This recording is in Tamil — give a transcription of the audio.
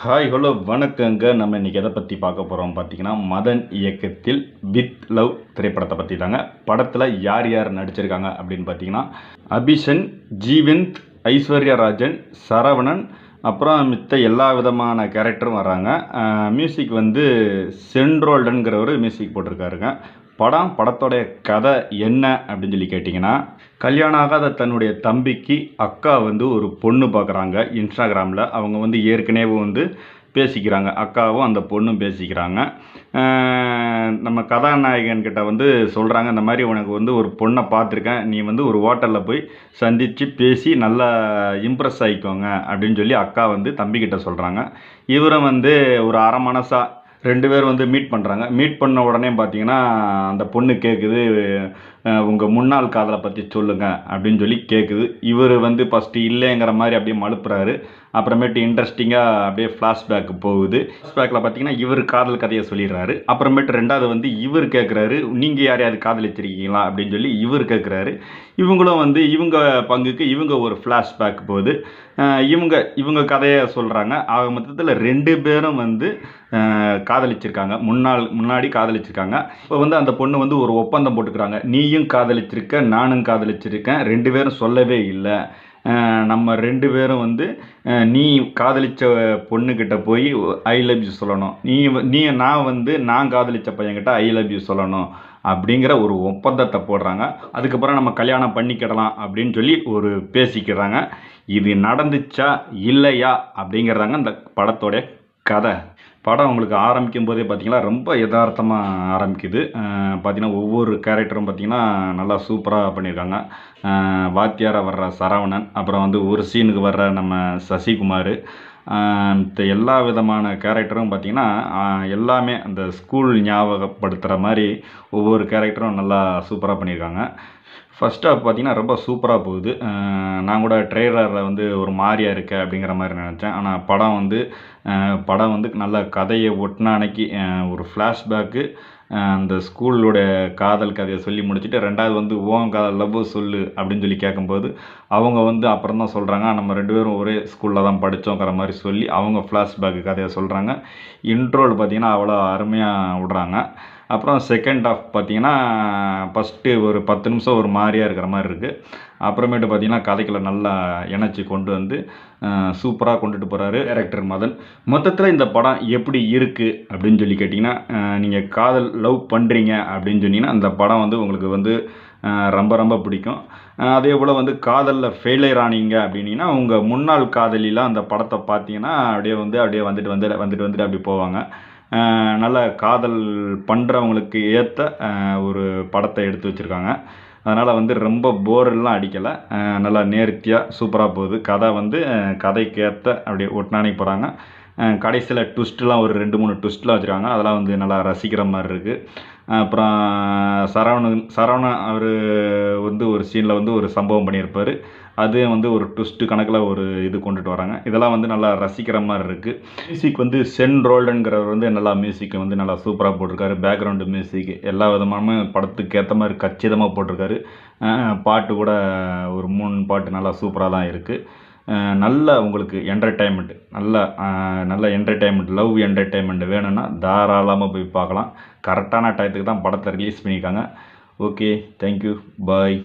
ஹாய் ஹலோ வணக்கங்க. நம்ம இன்றைக்கி எதை பற்றி பார்க்க போகிறோம் பார்த்தீங்கன்னா மதன் இயக்கத்தில் வித் லவ் திரைப்படத்தை பற்றி தாங்க படத்தில் யார் யார் நடிச்சிருக்காங்க அப்படின்னு பார்த்தீங்கன்னா அபிஷன் ஜீவந்த் ஐஸ்வர்யா ராஜன் சரவணன் அப்புறம் மித்த எல்லா விதமான கேரக்டரும் வராங்க. மியூசிக் வந்து சென்ட்ரோல்டன்கிறவர் மியூசிக் போட்டிருக்காருங்க. படம் படத்தோடைய கதை என்ன அப்படின்னு சொல்லி கேட்டிங்கன்னா கல்யாணம் ஆகாத தன்னுடைய தம்பிக்கு அக்கா வந்து ஒரு பொண்ணு பார்க்குறாங்க. இன்ஸ்டாகிராமில் அவங்க வந்து ஏற்கனவே வந்து பேசிக்கிறாங்க. அக்காவும் அந்த பொண்ணும் பேசிக்கிறாங்க. நம்ம கதாநாயகன்கிட்ட வந்து சொல்கிறாங்க இந்த மாதிரி உனக்கு வந்து ஒரு பொண்ணை பார்த்துருக்கேன். நீ வந்து ஒரு ஹோட்டலில் போய் சந்தித்து பேசி நல்லா இம்ப்ரெஸ் ஆகிக்கோங்க அப்படின்னு சொல்லி அக்கா வந்து தம்பிக்கிட்ட சொல்கிறாங்க இவரும் வந்து ஒரு அரை மனசாக ரெண்டு பேர் வந்து மீட் பண்ணுறாங்க மீட் பண்ண உடனே பார்த்தீங்கன்னா அந்த பொண்ணு கேட்குது உங்கள் முன்னாள் காதலை பற்றி சொல்லுங்கள் அப்படின்னு சொல்லி கேட்குது இவர் வந்து ஃபஸ்ட்டு இல்லைங்கிற மாதிரி அப்படியே மழுப்புறாரு. அப்புறமேட்டு இன்ட்ரெஸ்டிங்காக அப்படியே ஃப்ளாஷ்பேக் போகுது. ஃப்ளாஷ்பேக்கில் பார்த்தீங்கன்னா இவர் காதல் கதையை சொல்லிடுறாரு. அப்புறமேட்டு ரெண்டாவது வந்து இவர் கேட்குறாரு நீங்கள் யாரையாவது காதலிச்சிருக்கீங்களா? அப்படின்னு சொல்லி இவர் கேட்குறாரு இவங்களும் வந்து இவங்க பங்குக்கு இவங்க ஒரு ஃப்ளாஷ்பேக் போகுது. இவங்க இவங்க கதையை சொல்கிறாங்க ஆக மொத்தத்தில் ரெண்டு பேரும் வந்து அஹ் காதலிச்சிருக்காங்க. முன்னாள் முன்னாடி காதலிச்சிருக்காங்க. இப்போ வந்து அந்த பொண்ணு வந்து ஒரு ஒப்பந்தம் போட்டுக்கிறாங்க. நீயும் காதலிச்சிருக்க நானும் காதலிச்சிருக்கேன். ரெண்டு பேரும் சொல்லவே இல்லை. நம்ம ரெண்டு பேரும் வந்து நீ காதலிச்ச பொண்ணுக்கிட்ட போய் ஐ லவ் யூ சொல்லணும். நீ வ- நீ நான் வந்து நான் காதலிச்ச பையன்கிட்ட ஐ லவ் யூ சொல்லணும். அப்படிங்கிற ஒரு ஒப்பந்தத்தை போடுறாங்க. அதுக்கப்புறம் நம்ம கல்யாணம் பண்ணிக்கிடலாம் அப்படின்னு சொல்லி ஒரு பேசிக்கிறாங்க. இது நடந்துச்சா இல்லையா அப்படிங்கிறதாங்க இந்த படத்தோடைய கதை. படம் உங்களுக்கு ஆரம்பிக்கும் போதே பார்த்தீங்கன்னா ரொம்ப யதார்த்தமாக ஆரம்பிக்குது. பார்த்திங்கன்னா பார்த்தீங்கன்னா ஒவ்வொரு கேரக்டரும் பார்த்தீங்கன்னா நல்லா சூப்பராக பண்ணியிருக்காங்க வாத்தியாராக வர்ற சரவணன் அப்புறம் வந்து ஒரு சீனுக்கு வர்ற நம்ம சசிகுமார். மற்ற எல்லா விதமான கேரக்டரும் பார்த்தீங்கன்னா எல்லாமே அந்த ஸ்கூல் ஞாபகப்படுத்துகிற மாதிரி ஒவ்வொரு கேரக்டரும் நல்லா சூப்பராக பண்ணியிருக்காங்க ஃபர்ஸ்ட் ஹாஃப் பார்த்தீங்கன்னா ரொம்ப சூப்பராக போகுது. நான் கூட ட்ரெய்லரில் வந்து ஒரு மாதிரியா இருக்க அப்படிங்கிற மாதிரி நினச்சேன். ஆனால் படம் வந்து படம் வந்து நல்ல கதையை ஒட்டின அன்னைக்கு ஒரு ஃப்ளாஷ்பேக்கு அந்த ஸ்கூலோட காதல் கதையை சொல்லி முடிச்சுட்டு ரெண்டாவது வந்து ஓன் காதல் லவ் சொல்லு அப்படின்னு சொல்லி கேட்கும்போது அவங்க வந்து அப்புறம் தான் சொல்கிறாங்க நம்ம ரெண்டு பேரும் ஒரே ஸ்கூலில் தான் படித்தோங்கிற மாதிரி சொல்லி அவங்க ஃப்ளாஷ்பேக் கதையை சொல்கிறாங்க இன்ட்ரோல் பார்த்தீங்கன்னா அவ்வளோ அருமையாக விடுறாங்க. அப்புறம் செகண்ட் ஆஃப் பார்த்தீங்கன்னா ஃபஸ்ட்டு ஒரு பத்து நிமிஷம் ஒரு மாதிரியாக இருக்கிற மாதிரி இருக்குது அப்புறமேட்டு பார்த்தீங்கன்னா கதைக்குள்ள நல்லா இணைச்சி கொண்டு வந்து சூப்பராக கொண்டுட்டு போகிறாரு டேரக்டர் மதன். மொத்தத்தில் இந்த படம் எப்படி இருக்குது அப்படின்னு சொல்லி கேட்டிங்கன்னா நீங்கள் காதல் லவ் பண்ணுறீங்க அப்படின்னு சொன்னீங்கன்னா அந்த படம் வந்து உங்களுக்கு வந்து ரொம்ப ரொம்ப பிடிக்கும். அதே போல் வந்து காதலில் ஃபெயிலியர் ஆனீங்க அப்படின்னீங்கன்னா உங்கள் முன்னாள் காதலிலாம் அந்த படத்தை பார்த்தீங்கன்னா அப்படியே வந்து அப்படியே வந்துட்டு வந்து வந்துட்டு வந்துட்டு அப்படி போவாங்க. நல்ல காதல் பண்ணுறவங்களுக்கு ஏற்ற ஒரு படத்தை எடுத்து வச்சுருக்காங்க. அதனால் வந்து ரொம்ப போரெல்லாம் அடிக்கலை. நல்லா நேர்த்தியாக சூப்பராக போகுது. கதை வந்து கதைக்கு ஏற்ற அப்படியே ஒட்டினானிக்கு போகிறாங்க கடைசியில் ட்விஸ்ட்லாம் ஒரு ரெண்டு மூணு ட்விஸ்ட்லாம் வச்சுருக்காங்க. அதெல்லாம் வந்து நல்லா ரசிக்கிற மாதிரி இருக்குது அப்புறம் சரவணன் சரவணன் அவர் வந்து ஒரு சீனில் வந்து ஒரு சம்பவம் பண்ணியிருப்பார். அது வந்து ஒரு ட்விஸ்ட்டு கணக்கில் ஒரு இது கொண்டுட்டு வராங்க. இதெல்லாம் வந்து நல்லா ரசிக்கிற மாதிரி இருக்குது மியூசிக் வந்து சென் ரோல்டுங்கிறவர் வந்து நல்லா மியூசிக்கை வந்து நல்லா சூப்பராக போட்டிருக்காரு. பேக்ரவுண்டு மியூசிக் எல்லா விதமான படத்துக்கு ஏற்ற மாதிரி கச்சிதமாக போட்டிருக்காரு. பாட்டு கூட ஒரு மூணு பாட்டு நல்லா சூப்பராக தான் இருக்குது நல்ல உங்களுக்கு என்டர்டைன்மெண்ட் நல்ல நல்ல என்டர்டைன்மெண்ட் லவ் என்டர்டைன்மெண்ட் வேணும்னா தாராளமாக போய் பார்க்கலாம். கரெக்டான டயத்துக்கு தான் படத்தை ரிலீஸ் பண்ணியிருக்காங்க. Okay thank you bye